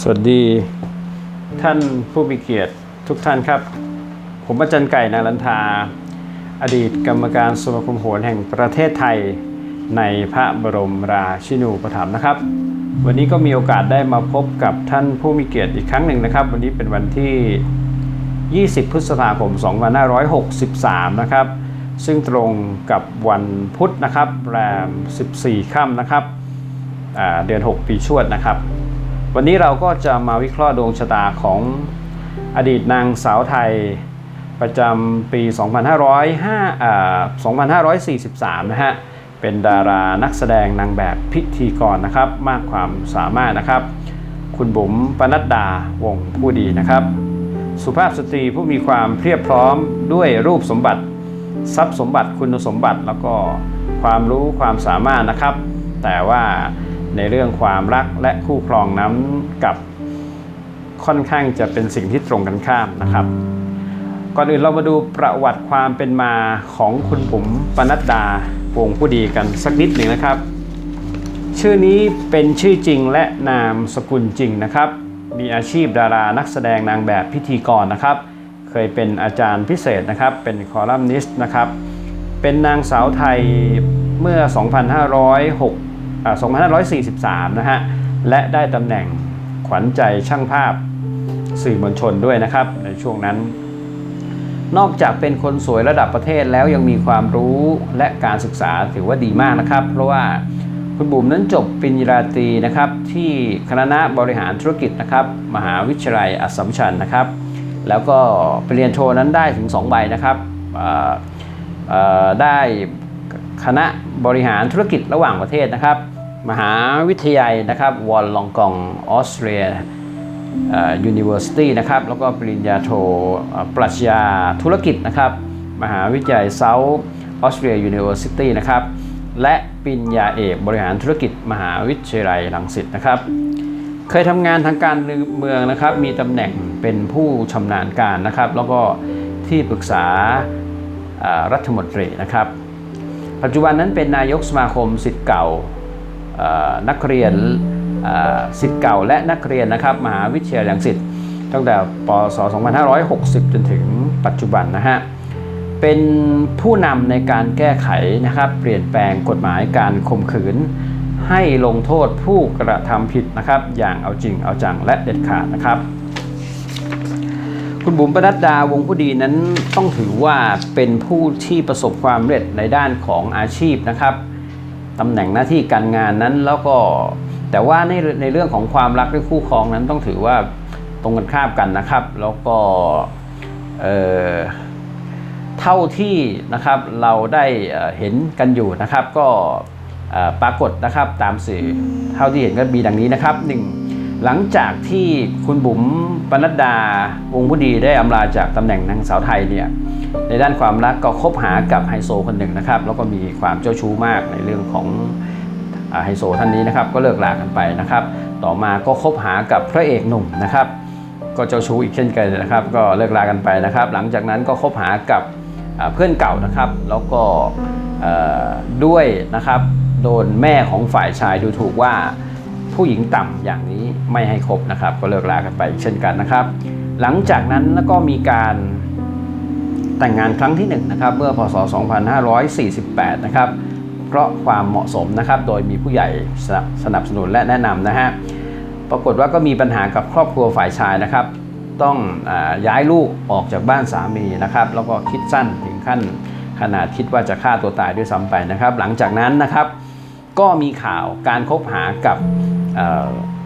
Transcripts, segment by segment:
สวัสดีท่านผู้มีเกียรติทุกท่านครับ ผมอาจารย์ไก่นารันทา อดีตกรรมการสมาคมโหรแห่งประเทศไทย ในพระบรมราชินูปถัมภ์นะครับ วันนี้ก็มีโอกาสได้มาพบกับท่านผู้มีเกียรติอีกครั้งหนึ่งนะครับ วันนี้เป็นวันที่ 20 พฤษภาคม 2563 นะครับ ซึ่งตรงกับวันพุธนะครับแรม 14 ค่ำนะครับเดือน 6 ปีชวดนะครับ วันนี้เราก็จะมาวิเคราะห์ดวงชะตาของอดีตนางสาวไทยประจำปี 2505อ่า2543 นะฮะ เป็นดารานักแสดงนางแบบพิธีกรนะครับ มากความสามารถนะครับ คุณบุ๋มปนัดดาวงศ์ผู้ดีนะครับ สุภาพสตรีผู้มีความเพียบพร้อมด้วยรูปสมบัติ ทรัพย์สมบัติคุณสมบัติแล้วก็ความรู้ความสามารถนะครับ แต่ว่า ในเรื่องความรักและคู่ครองนั้นกับค่อนข้างจะเป็นสิ่งที่ตรงกันข้ามนะครับ ก่อนอื่นเรามาดูประวัติความเป็นมาของคุณผมปนัดดาวงผู้ดีกันสักนิดหนึ่งนะครับ ชื่อนี้เป็นชื่อจริงและนามสกุลจริงนะครับ มีอาชีพดารานักแสดงนางแบบพิธีกรนะครับ เคยเป็นอาจารย์พิเศษนะครับ เป็นคอลัมนิสต์นะครับ เป็นนางสาวไทยเมื่อ 2506 2543 นะฮะ และได้ตำแหน่งขวัญใจช่างภาพสื่อมวลชนด้วยนะครับ ในช่วงนั้น นอกจากเป็นคนสวยระดับประเทศแล้วยังมีความรู้และการศึกษาถือว่าดีมากนะครับ เพราะว่าคุณบุ๋มนั้นจบปริญญาตรีนะครับที่คณะบริหารธุรกิจนะครับมหาวิทยาลัยอัสสัมชัญนะครับ แล้วก็ปริญญาโทนั้นได้ถึง 2 ใบนะครับได้คณะบริหารธุรกิจระหว่างประเทศนะครับ มหาวิทยาลัยนะครับวอลลองกองออสเตรีย University นะครับ แล้วก็ปริญญาโทปรัชญาธุรกิจนะครับ มหาวิทยาลัย South Austria University นะครับ และปริญญาเอกบริหารธุรกิจมหาวิทยาลัยรังสิตนะครับ เคยทำงานทางการเมืองนะครับ มีตำแหน่งเป็นผู้ชำนาญการนะครับ แล้วก็ที่ปรึกษารัฐมนตรีนะครับ ปัจจุบันนั้นเป็นนายกสมาคมสิทธิ์เก่า นักเรียนสิทธิ์เก่าและนักเรียนนะครับมหาวิทยาลัยรังสิตตั้งแต่ปศ2560 จนถึงปัจจุบันนะฮะเป็นผู้นำในการแก้ไขนะครับเปลี่ยนแปลงกฎหมายการข่มขืน ให้ลงโทษผู้กระทำผิดนะครับ อย่างเอาจริงเอาจังและเด็ดขาดนะครับ คุณบุ๋มปนัดดาวงผู้ดีนั้นต้องถือว่าเป็นผู้ที่ประสบความสำเร็จในด้านของอาชีพนะครับ ตำแหน่งหน้าที่การงานนั้นแล้วก็แต่ว่าในในเรื่องของความรักและคู่ครองนั้นต้องถือว่าตรงกันข้ามกันนะครับ แล้วก็เอ่อเท่าที่นะครับเราได้เอ่อเห็นกันอยู่นะครับ ก็เอ่อปรากฏนะครับตามสื่อเท่าที่เห็นก็มีดังนี้นะครับหนึ่ง หลังจากที่คุณบุ๋มปนัดดาวงผู้ดีได้อำลาจากตำแหน่งนางสาวไทยเนี่ยในด้านความรักก็คบหากับไฮโซคนหนึ่งนะครับ แล้วก็มีความเจ้าชู้มากในเรื่องของไฮโซท่านนี้นะครับ ก็เลิกลากันไปนะครับ ต่อมาก็คบหากับพระเอกหนุ่มนะครับ ก็เจ้าชู้อีกเช่นกันนะครับ ก็เลิกลากันไปนะครับ หลังจากนั้นก็คบหากับเพื่อนเก่านะครับ แล้วก็ด้วยนะครับโดนแม่ของฝ่ายชายดูถูกว่า ผู้หญิงต่ำอย่างนี้ไม่ให้คบนะครับ ก็เลิกลากันไปเช่นกันนะครับ หลังจากนั้นแล้วก็มีการแต่งงานครั้งที่1นงนะครับเมื่อพศ 2548 นะครับเพราะความเหมาะสมนะครับโดยมีผู้ใหญ่สนับสนุนและแนะนำนะฮะปรากฏว่าก็มีปัญหากับครอบครัวฝ่ายชายนะครับ ต้องอย้ายลูกออกจากบ้านสามีนะครับ แล้วก็คิดสั้นถึงขั้นขนาดคิดว่าจะฆ่าตัวตายด้วยซ้ำไปนะครับ หลังจากนั้นนะครับก็มีข่าวการคบหากับ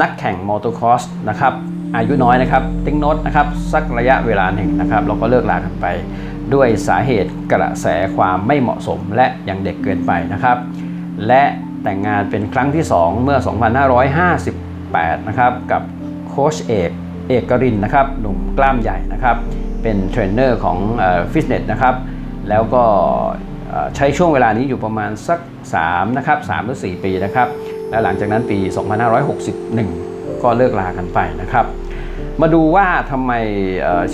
นักแข่งมอเตอร์คอร์สนะครับอายุน้อยนะครับติ๊งโนตนะครับสักระยะเวลาหนึ่งนะครับแล้วก็เลิกลากันไป ด้วยสาเหตุกระแสความไม่เหมาะสมและยังเด็กเกินไปนะครับ และแต่งงานเป็นครั้งที่ 2 เมื่อ 2558 นะครับกับโค้ชเอกเอกกรินนะครับหนุ่มกล้ามใหญ่นะครับเป็นเทรนเนอร์ของฟิตเนสนะครับแล้วก็ใช้ช่วงเวลานี้อยู่ประมาณสัก3นะครับ3หรือ 4 ปีนะครับ และหลังจากนั้นปี 2561 ก็เลิกลากันไปนะครับ มาดูว่าทำไม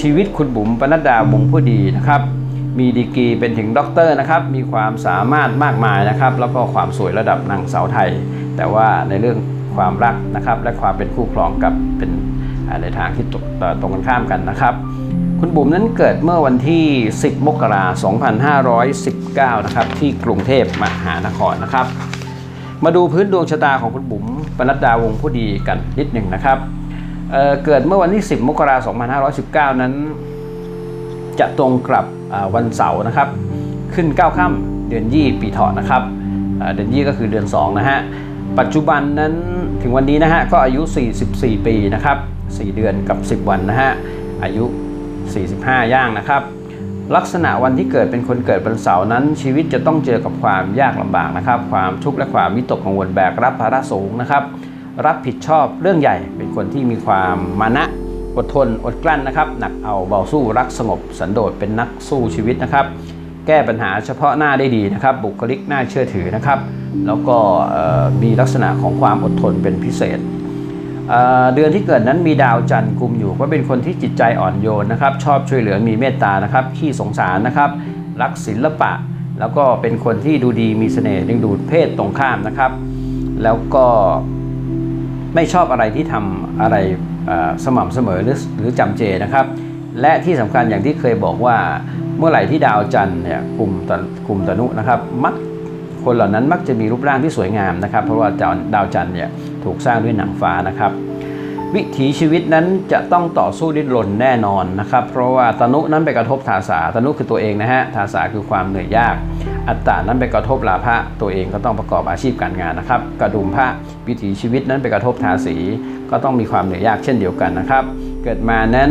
ชีวิตคุณบุ๋มปนัดดาวงผู้ดีนะครับ มีดีกรีเป็นถึงด็อกเตอร์นะครับ มีความสามารถมากมายนะครับ แล้วก็ความสวยระดับนางสาวไทย แต่ว่าในเรื่องความรักนะครับ และความเป็นคู่ครองกับเป็นในทางที่ตรงกันข้ามกันนะครับ คุณบุ๋มนั้นเกิดเมื่อวันที่ 10 มกราคม 2519 นะครับ ที่กรุงเทพมหานครนะครับ มาดูพื้นดวงชะตาของคุณบุ๋มปนัดดาวงผู้ดีกันนิดหนึ่งนะครับเเกิดเมื่อวันที่ 10 มกราคม 2519 นั้น จะตรงกับวันเสาร์นะครับ ขึ้น 9 ค่ำเดือนยี่ปีเถาะนะครับเดือนยี่ก็คือเดือน 2 นะฮะ ปัจจุบันนั้นถึงวันนี้นะฮะ ก็อายุ 44 ปีนะครับ 4 เดือนกับ 10 วันนะฮะ อายุ 45 ย่างนะครับ ลักษณะวันที่เกิดเป็นคนเกิดวันเสาร์นั้น ชีวิตจะต้องเจอกับความยากลำบากนะครับ ความทุกข์และความวิตกกังวลแบกรับภาระสูงนะครับ รับผิดชอบเรื่องใหญ่ เป็นคนที่มีความมานะอดทนอดกลั้นนะครับหนักเอาเบาสู้รักสงบสันโดษเป็นนักสู้ชีวิตนะครับ แก้ปัญหาเฉพาะหน้าได้ดีนะครับ บุคลิกน่าเชื่อถือนะครับ แล้วก็มีลักษณะของความอดทนเป็นพิเศษ เเดือนที่เกิดนั้นมีดาวจันทร์กุมอยู่ ก็เป็นคนที่จิตใจอ่อนโยนนะครับ ชอบช่วยเหลือมีเมตตานะครับ ขี้สงสารนะครับ รักศิลปะ แล้วก็เป็นคนที่ดูดีมีเสน่ห์ดึงดูดเพศตรงข้ามนะครับ แล้วก็ไม่ชอบอะไรที่ทำอะไรสม่ำเสมอหรือหรือจำเจนะครับ และที่สำคัญอย่างที่เคยบอกว่าเมื่อไหร่ที่ดาวจันทร์เนี่ยกลุ่มตกลุ่มตนุนะครับ มักคนเหล่านั้นมักจะมีรูปร่างที่สวยงามนะครับ เพราะว่าดาวดาวจันทร์เนี่ย ถูกสร้างด้วยหนังฟ้านะครับ วิถีชีวิตนั้นจะต้องต่อสู้ดิ้นรนแน่นอนนะครับ เพราะว่าตนุนั้นไปกระทบทาสาตนุคือตัวเองนะฮะทาสาคือความเหนื่อยยาก อัตตานั้นไปกระทบลาภะตัวเองก็ต้องประกอบอาชีพการงานนะครับ กระดุมพระวิถีชีวิตนั้นไปกระทบทาสีก็ต้องมีความเหนื่อยยากเช่นเดียวกันนะครับ เกิดมานั้น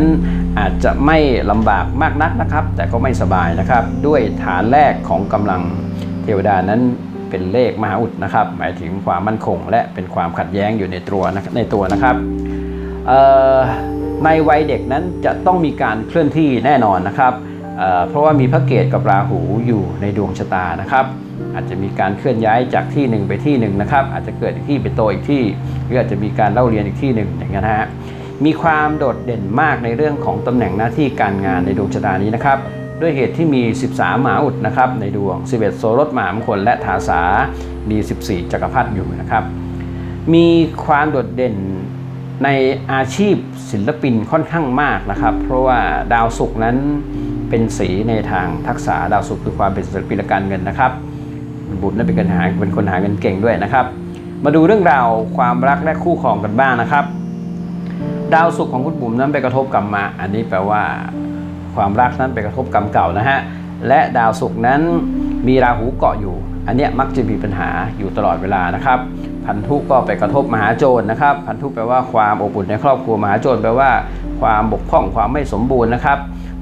อาจจะไม่ลำบากมากนักนะครับ แต่ก็ไม่สบายนะครับ ด้วยฐานแรกของกำลังเทวดานั้น เป็นเลขมหาอุดนะครับ หมายถึงความมั่นคง และเป็นความขัดแย้งอยู่ในตัวในตัวนะครับในวัยเด็กนั้นจะต้องมีการเคลื่อนที่แน่นอนนะครับเเพราะว่ามีพระเกตกับราหูอยู่ในดวงชะตานะครับ อาจจะมีการเคลื่อนย้ายจากที่หนึ่งไปที่หนึ่งนะครับ อาจจะเกิดอีกที่ไปโตอีกที่หรืออาจจะมีการเล่าเรียนอีกที่หนึ่งอย่างนี้ยนะฮะมีความโดดเด่นมากในเรื่องของตำแหน่งหน้าที่การงานในดวงชะตานี้นะครับ ด้วยเหตุที่มี 13หมาอุดนะครับในดวง 11โสรถมหามงคลและทาสามี 14 จักรพรรดิอยู่นะครับ มีความโดดเด่นในอาชีพศิลปินค่อนข้างมากนะครับ เพราะว่าดาวศุกร์นั้นเป็นสีในทางทักษะดาวศุกร์คือความเป็นศิลปินและการเงินนะครับ บุตรนั้นเป็นคนหาเป็นคนหาเงินเก่งด้วยนะครับ มาดูเรื่องราวความรักและคู่ครองกันบ้างนะครับ ดาวศุกร์ของคุณบุ๋มนั้นไปกระทบกรรมมา อันนี้แปลว่า ความรักนั้นไปกระทบกรรมเก่านะฮะและดาวศุกร์นั้นมีราหูเกาะอยู่ อันเนี้ยมักจะมีปัญหาอยู่ตลอดเวลานะครับพันธุก็ไปกระทบมหาโจรนะครับ พันธุแปลว่าความอบอุ่นในครอบครัวมหาโจรแปลว่าความบกพร่องความไม่สมบูรณ์นะครับ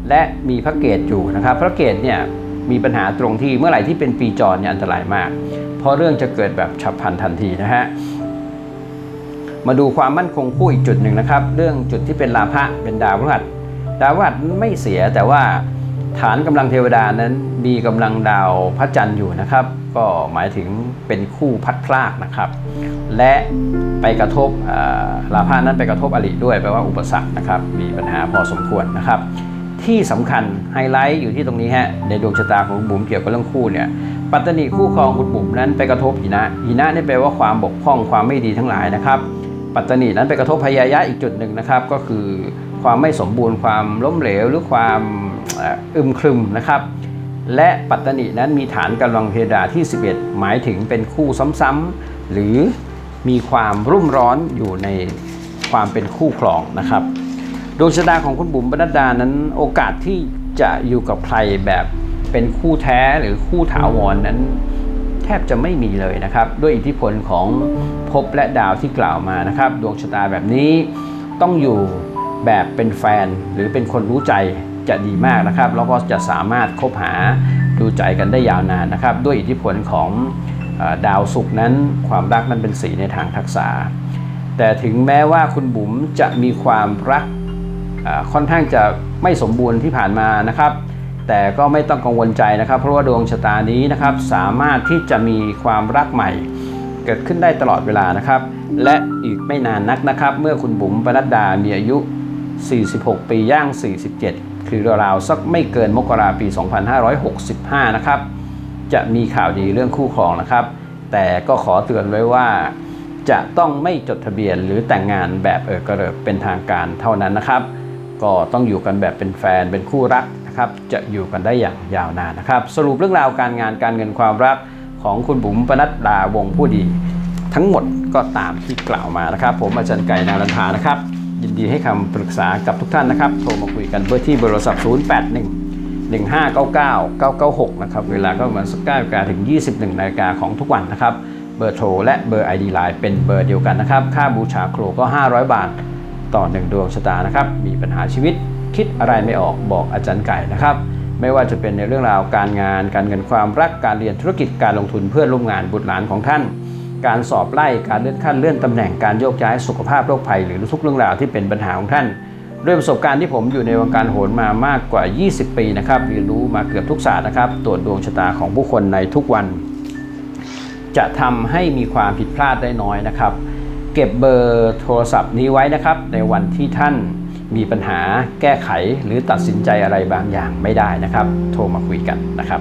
และมีพระเกตอยู่นะครับพระเกตเนี่ยมีปัญหาตรงที่เมื่อไหร่ที่เป็นปีจรเนี่ยอันตรายมาก เพราะเรื่องจะเกิดแบบฉับพลันทันทีนะฮะมาดูความมั่นคงคู่อีกจุดหนึ่งนะครับ เรื่องจุดที่เป็นลาภะเป็นดาวพฤหัส ดาวพฤหัสไม่เสียแต่ว่าฐานกำลังเทวดานั้นมีกำลังดาวพระจันทร์อยู่นะครับ ก็หมายถึงเป็นคู่พัดพลากนะครับ และไปกระทบอ่าลาภะนั้นไปกระทบอริด้วยแปลว่าอุปสรรคนะครับ มีปัญหาพอสมควรนะครับ ที่สำคัญไฮไลท์อยู่ที่ตรงนี้ฮะในดวงชะตาของคุณบุ๋มเกี่ยวกับเรื่องคู่เนี่ยปัตตนีคู่ครองคุณบุ๋มนั้นไปกระทบหินะหินะนี่แปลว่าความบกพร่องความไม่ดีทั้งหลายนะครับ ปัตตนีนั้นไปกระทบพยายะอีกจุดหนึ่งนะครับ ก็คือ ความไม่สมบูรณ์ความล้มเหลวหรือความอึมครึมนะครับ และปัตตนีนั้นมีฐานกำลังเพดาที่ 11 หมายถึงเป็นคู่ซ้ำๆหรือมีความรุ่มร้อนอยู่ในความเป็นคู่ครองนะครับดวงชะตาของคุณบุ๋มปนัดดานั้นโอกาสที่จะอยู่กับใครแบบเป็นคู่แท้หรือคู่ถาวรนนั้นแทบจะไม่มีเลยนะครับ ด้วยอิทธิพลของภพและดาวที่กล่าวมานะครับ ดวงชะตาแบบนี้ต้องอยู่ แบบเป็นแฟนหรือเป็นคนรู้ใจจะดีมากนะครับ แล้วก็จะสามารถคบหาดูใจกันได้ยาวนานนะครับ ด้วยอิทธิพลของอดาวศุกร์นั้นความรักนั้นเป็นสีในทางทักษะ แต่ถึงแม้ว่าคุณบุ๋มจะมีความรักค่อนข้างจะไม่สมบูรณ์ที่ผ่านมานะครับ แต่ก็ไม่ต้องกังวลใจนะครับ เพราะว่าดวงชะตานี้นะครับสามารถที่จะมีความรักใหม่ เกิดขึ้นได้ตลอดเวลานะครับ และอีกไม่นานนักนะครับ เมื่อคุณบุ๋มปนัดดามีอายุ 46 ปีย่าง 47 คือราวๆสักไม่เกินมกราปี 2565 นะครับ จะมีข่าวดีเรื่องคู่ครองนะครับ แต่ก็ขอเตือนไว้ว่าจะต้องไม่จดทะเบียนหรือแต่งงานแบบเออกระเริกเป็นทางการเท่านั้นนะครับ ก็ต้องอยู่กันแบบเป็นแฟนเป็นคู่รักนะครับ จะอยู่กันได้อย่างยาวนานนะครับ สรุปเรื่องราวการงานการเงินความรักของคุณบุ๋มปนัดดาวงผู้ดี ทั้งหมดก็ตามที่กล่าวมานะครับ ผมอาจารย์ไก่นารันทานะครับ ยินดีให้คำปรึกษากับทุกท่านนะครับ โทรมาคุยกันเบอร์ที่เบอร์โทรศัพท์ 081 1599 996 นะครับ เวลาก็ประมาณสัก9นาฬิกาถึง 21นาฬิกาของทุกวันนะครับ เบอร์โทรและเบอร์ ID Line เป็นเบอร์เดียวกันนะครับ ค่าบูชาครูก็ 500 บาท ต่อ 1 ดวงชะตานะครับ มีปัญหาชีวิตคิดอะไรไม่ออกบอกอาจารย์ไก่นะครับ ไม่ว่าจะเป็นในเรื่องราวการงาน การเงินความรักการเรียนธุรกิจการลงทุนเพื่อนร่วมงานบุตรหลานของท่าน การสอบไล่การเลื่อนขั้นเลื่อนตำแหน่งการโยกย้ายสุขภาพโรคภัยหรือทุกเรื่องราวที่เป็นปัญหาของท่านด้วยประสบการณ์ที่ผมอยู่ในวงการโหรมามากกว่า 20 ปีนะครับเรียนรู้มาเกือบทุกศาสตร์นะครับ ตรวจดวงชะตาของผู้คนในทุกวัน จะทำให้มีความผิดพลาดได้น้อยนะครับ เก็บเบอร์โทรศัพท์นี้ไว้นะครับ ในวันที่ท่านมีปัญหาแก้ไขหรือตัดสินใจอะไรบางอย่างไม่ได้นะครับ โทรมาคุยกันนะครับ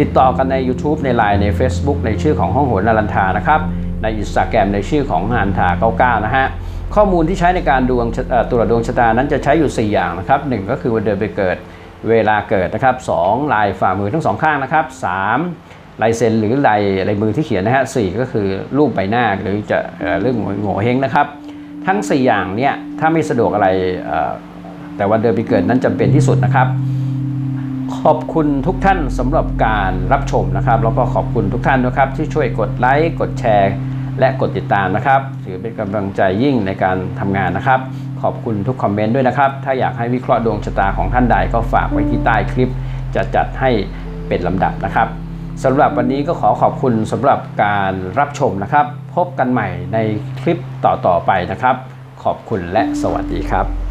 ติดต่อกันใน YouTube ใน Line ใน Facebook ในชื่อของห้องโหรนารันทานะครับ ใน Instagram ในชื่อของนันทา99 นะฮะ ข้อมูลที่ใช้ในการดวงตรวจดวงชะตานั้นจะใช้อยู่ 4 อย่างนะครับ 1 ก็คือวันเดือนปีเกิดเวลาเกิดนะครับ2ลายฝ่ามือทั้งสองข้างนะครับ3ลายเซ็นหรือลายลายมือที่เขียนนะฮะสก็คือรูปใบหน้าหรือจะเอเรื่องโง่เฮงนะครับ ทั้ง 4 อย่างเนี่ยถ้าไม่สะดวกอะไรแต่วันเดือนปีเกิดนั้นจำเป็นที่สุดนะครับ ขอบคุณทุกท่านสำหรับการรับชมนะครับ แล้วก็ขอบคุณทุกท่านนะครับที่ช่วยกดไลค์กดแชร์ และกดติดตามนะครับ ถือเป็นกำลังใจยิ่งในการทำงานนะครับ ขอบคุณทุกคอมเมนต์ด้วยนะครับ ถ้าอยากให้วิเคราะห์ดวงชะตาของท่านใดก็ฝากไว้ที่ใต้คลิป จะจัดให้เป็นลำดับนะครับสำหรับวันนี้ก็ขอขอบคุณสำหรับการรับชมนะครับ พบกันใหม่ในคลิปต่อๆไปนะครับ ขอบคุณและสวัสดีครับ